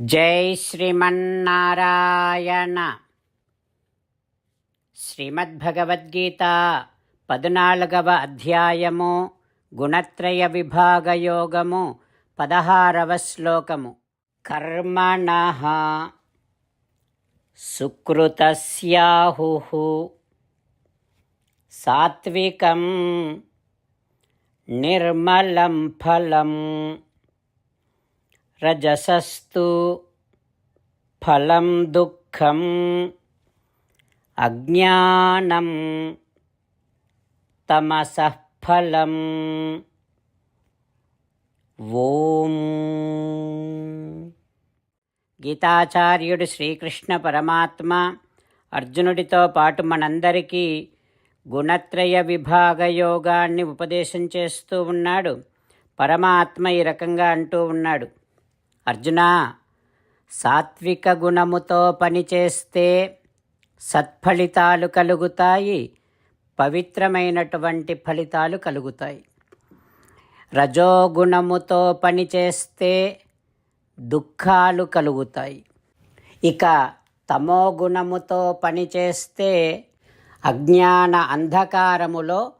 జై శ్రీమన్నారాయణ. శ్రీమద్భగవద్గీత పద్నాలుగవ అధ్యాయము గుణత్రయ విభాగ యోగము పదహారవ శ్లోకము. కర్మణ సుకృతస్యాహు. సాత్వికం నిర్మలం ఫలం. రజసస్తు ఫలం దుఃఖం అజ్ఞానం తమసః ఫలం ఓం. గీతాచార్యుడు శ్రీకృష్ణ పరమాత్మ అర్జునుడితో పాటు మనందరికీ గుణత్రయ విభాగ యోగాన్ని ఉపదేశం చేస్తూ ఉన్నాడు. పరమాత్మ ఈ రకంగా అంటూ ఉన్నాడు. అర్జున సాత్విక గుణముతో పనిచేస్తే సత్ఫలితాలు కలుగుతాయి పవిత్రమైనటువంటి ఫలితాలు కలుగుతాయి. రజోగుణముతో పనిచేస్తే దుఃఖాలు కలుగుతాయి. ఇక తమో గుణముతో పనిచేస్తే అజ్ఞాన అంధకారములో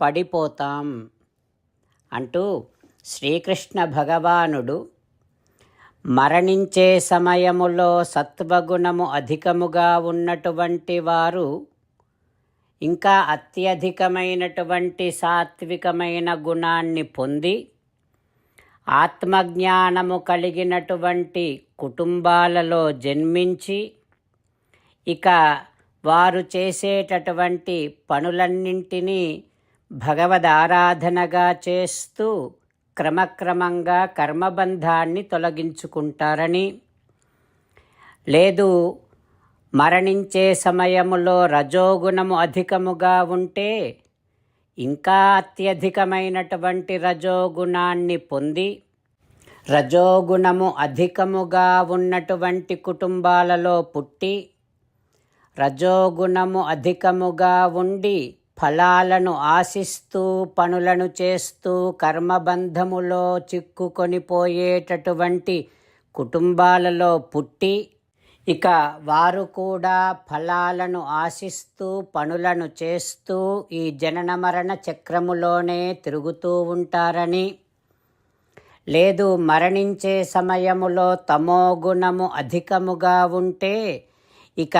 పడిపోతాం అంటూ శ్రీకృష్ణ భగవానుడు మరణించే సమయములో సత్వగుణము అధికముగా ఉన్నటువంటి వారు ఇంకా అత్యధికమైనటువంటి సాత్వికమైన గుణాన్ని పొంది ఆత్మజ్ఞానము కలిగినటువంటి కుటుంబాలలో జన్మించి ఇక వారు చేసేటటువంటి పనులన్నింటినీ భగవద్ ఆరాధనగా చేస్తూ క్రమక్రమంగా కర్మబంధాన్ని తొలగించుకుంటారని. లేదు మరణించే సమయములో రజోగుణము అధికముగా ఉంటే ఇంకా అత్యధికమైనటువంటి రజోగుణాన్ని పొంది రజోగుణము అధికముగా ఉన్నటువంటి కుటుంబాలలో పుట్టి రజోగుణము అధికముగా ఉండి ఫలాలను ఆశిస్తూ పనులను చేస్తూ కర్మబంధములో చిక్కుకొని పోయేటటువంటి కుటుంబాలలో పుట్టి ఇక వారు కూడా ఫలాలను ఆశిస్తూ పనులను చేస్తూ ఈ జనన మరణ చక్రములోనే తిరుగుతూ ఉంటారని. లేదు మరణించే సమయములో తమో గుణము అధికముగా ఉంటే ఇక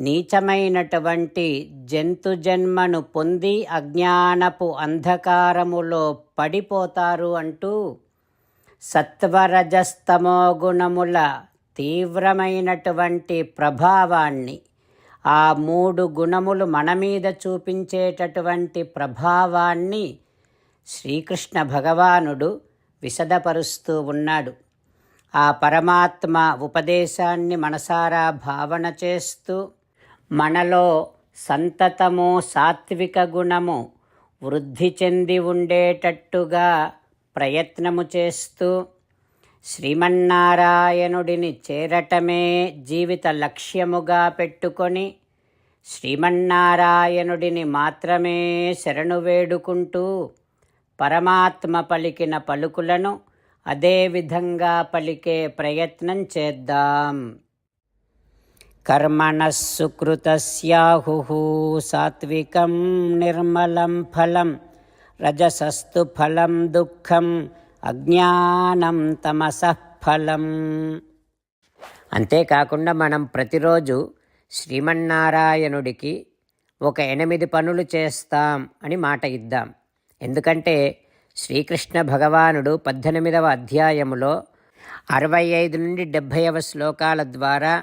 నీచమైనటువంటి జంతు జన్మను పొంది అజ్ఞానపు అంధకారములో పడిపోతారు అంటూ సత్వరజస్తమో గుణముల తీవ్రమైనటువంటి ప్రభావాన్ని ఆ మూడు గుణములు మన మీద చూపించేటటువంటి ప్రభావాన్ని శ్రీకృష్ణ భగవానుడు విశదపరుస్తూ ఉన్నాడు. ఆ పరమాత్మ ఉపదేశాన్ని మనసారా భావన చేస్తూ మనలో సంతతము సాత్విక గుణము వృద్ధి చెంది ఉండేటట్టుగా ప్రయత్నము చేస్తూ శ్రీమన్నారాయణుడిని చేరటమే జీవిత లక్ష్యముగా పెట్టుకొని శ్రీమన్నారాయణుడిని మాత్రమే శరణు వేడుకుంటూ పరమాత్మ పలికిన పలుకులను అదేవిధంగా పలికే ప్రయత్నం చేద్దాం. కర్మణ సాత్వికం నిర్మలం ఫలం రజసస్తు ఫలం దుఃఖం అజ్ఞానం తమసఫలం అంతేకాకుండా మనం ప్రతిరోజు శ్రీమన్నారాయణుడికి ఒక ఎనిమిది పనులు చేస్తాం అని మాట ఇద్దాం. ఎందుకంటే శ్రీకృష్ణ భగవానుడు పద్దెనిమిదవ అధ్యాయములో అరవై ఐదు నుండి డెబ్భైవ శ్లోకాల ద్వారా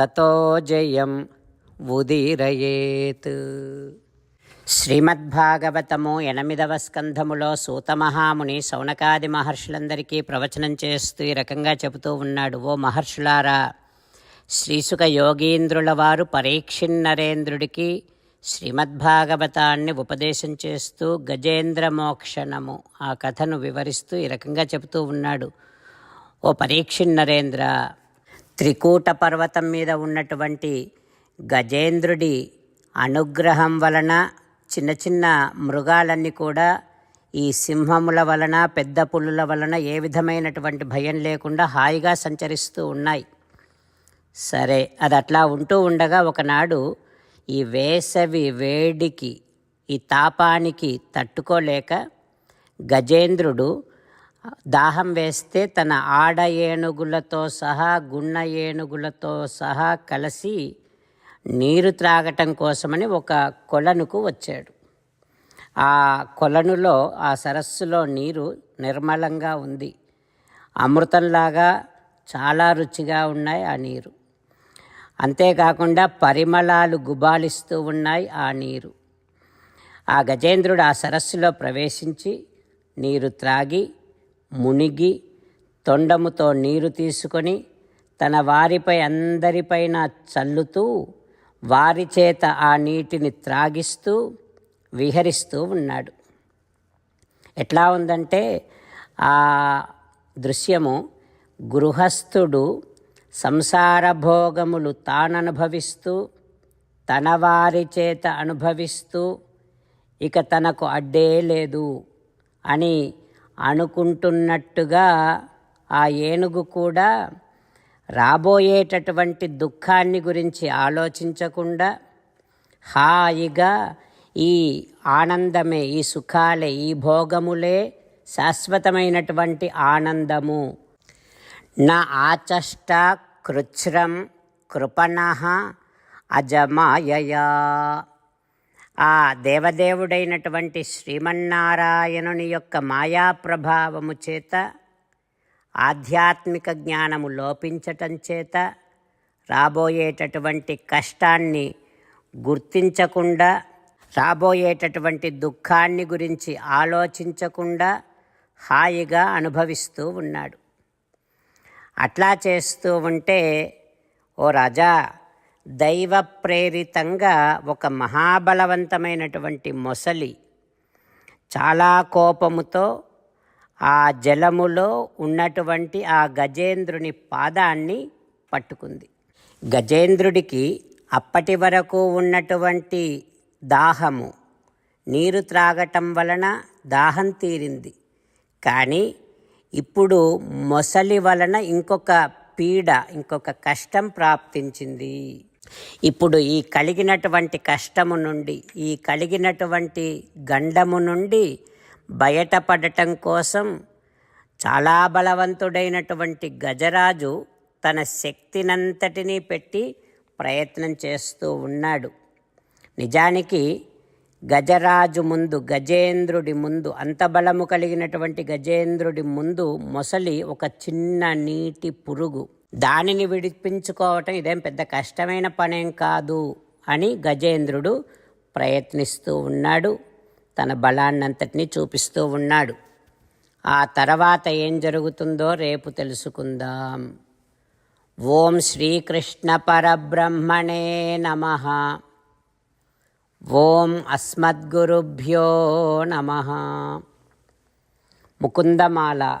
తతో జయం ఉదీరయేత్. శ్రీమద్భాగవతము ఎనిమిదవ స్కంధములో సూతమహాముని సౌనకాది మహర్షులందరికీ ప్రవచనం చేస్తూ ఈ రకంగా చెబుతూ ఉన్నాడు ఓ మహర్షులారా శ్రీసుక యోగీంద్రుల వారు పరీక్షిన్నరేంద్రుడికి శ్రీమద్భాగవతాన్ని ఉపదేశం చేస్తూ గజేంద్ర మోక్షణము ఆ కథను వివరిస్తూ ఈ రకంగా చెబుతూ ఉన్నాడు ఓ పరీక్షిన్నరేంద్ర త్రికూట పర్వతం మీద ఉన్నటువంటి గజేంద్రుడి అనుగ్రహం వలన చిన్న చిన్న మృగాలన్నీ కూడా ఈ సింహముల వలన పెద్ద పులుల వలన ఏ విధమైనటువంటి భయం లేకుండా హాయిగా సంచరిస్తూ ఉన్నాయి. సరే అది అట్లా ఉంటూ ఉండగా ఒకనాడు ఈ వేసవి వేడికి ఈ తాపానికి తట్టుకోలేక గజేంద్రుడు దాహం వేస్తే తన ఆడ ఏనుగులతో సహా గున్న ఏనుగులతో సహా కలిసి నీరు త్రాగటం కోసమని ఒక కొలనుకు వచ్చాడు. ఆ కొలనులో ఆ సరస్సులో నీరు నిర్మలంగా ఉంది. అమృతంలాగా చాలా రుచిగా ఉన్నాయి ఆ నీరు. అంతేకాకుండా పరిమళాలు గుబాలిస్తూ ఉన్నాయి ఆ నీరు. ఆ గజేంద్రుడు ఆ సరస్సులో ప్రవేశించి నీరు త్రాగి మునిగి తొండముతో నీరు తీసుకొని తన వారిపై అందరిపైన చల్లుతూ వారి చేత ఆ నీటిని త్రాగిస్తూ విహరిస్తూ ఉన్నాడు. ఎట్లా ఉందంటే ఆ దృశ్యము గృహస్థుడు సంసార భోగములు తాననుభవిస్తూ తన వారి చేత అనుభవిస్తూ ఇక తనకు అడ్డే లేదు అని అనుకుంటున్నట్టుగా ఆ ఏనుగు కూడా రాబోయేటటువంటి దుఃఖాన్ని గురించి ఆలోచించకుండా హాయిగా ఈ ఆనందమే ఈ సుఖాలే ఈ భోగములే శాశ్వతమైనటువంటి ఆనందము. నా ఆచష్ట కృచ్ఛ్రం కృపణ అజమాయయా. ఆ దేవదేవుడైనటువంటి శ్రీమన్నారాయణుని యొక్క మాయా ప్రభావము చేత ఆధ్యాత్మిక జ్ఞానము లోపించటం చేత రాబోయేటటువంటి కష్టాన్ని గుర్తించకుండా రాబోయేటటువంటి దుఃఖాన్ని గురించి ఆలోచించకుండా హాయిగా అనుభవిస్తూ ఉన్నాడు. అట్లా చేస్తూ ఉంటే ఓ రాజా దైవ ప్రేరితంగా ఒక మహాబలవంతమైనటువంటి మొసలి చాలా కోపముతో ఆ జలములో ఉన్నటువంటి ఆ గజేంద్రుని పాదాన్ని పట్టుకుంది. గజేంద్రుడికి అప్పటి వరకు ఉన్నటువంటి దాహము నీరు త్రాగటం వలన దాహం తీరింది. కానీ ఇప్పుడు మొసలి వలన ఇంకొక పీడ ఇంకొక కష్టం ప్రాప్తించింది. ఇప్పుడు ఈ కలిగినటువంటి కష్టము నుండి ఈ కలిగినటువంటి గండము నుండి బయటపడటం కోసం చాలా బలవంతుడైనటువంటి గజరాజు తన శక్తినంతటినీ పెట్టి ప్రయత్నం చేస్తూ ఉన్నాడు. నిజానికి గజరాజు ముందు గజేంద్రుడి ముందు అంత బలము కలిగినటువంటి గజేంద్రుడి ముందు మొసలి ఒక చిన్న నీటి పురుగు. దానిని విడిపించుకోవటం ఇదేం పెద్ద కష్టమైన పనేం కాదు అని గజేంద్రుడు ప్రయత్నిస్తూ ఉన్నాడు. తన బలాన్నంతటినీ చూపిస్తూ ఉన్నాడు. ఆ తర్వాత ఏం జరుగుతుందో రేపు తెలుసుకుందాం. ఓం శ్రీకృష్ణ పరబ్రహ్మణే నమ. ఓం అస్మద్గురుభ్యో నమ. ముకుందమాల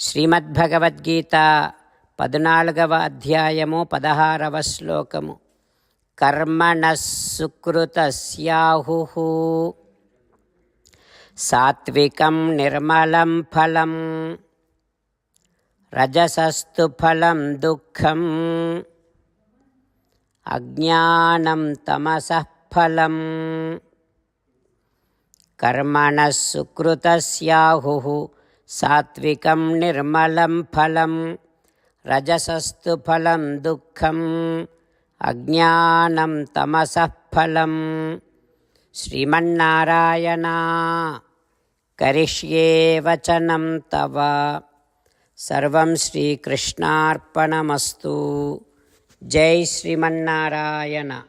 శ్రీమద్భగవద్గీత పద్నాలుగవ అధ్యాయము పదహారవ శ్లోకము. కర్మణ సుకృతస్యాహు సాత్వికం నిర్మలం ఫలం రజసస్తు ఫలం దుఃఖం అజ్ఞానం తమసఫలం కర్మణ సుకృతస్యాహు సాత్వికం నిర్మలం ఫలం రజసస్తు ఫలం దుఃఖం అజ్ఞానం తమసఫలం శ్రీమన్నారాయణ కరిష్యే వచనం తవ. సర్వం శ్రీకృష్ణార్పణమస్తు. జై శ్రీమన్నారాయణ.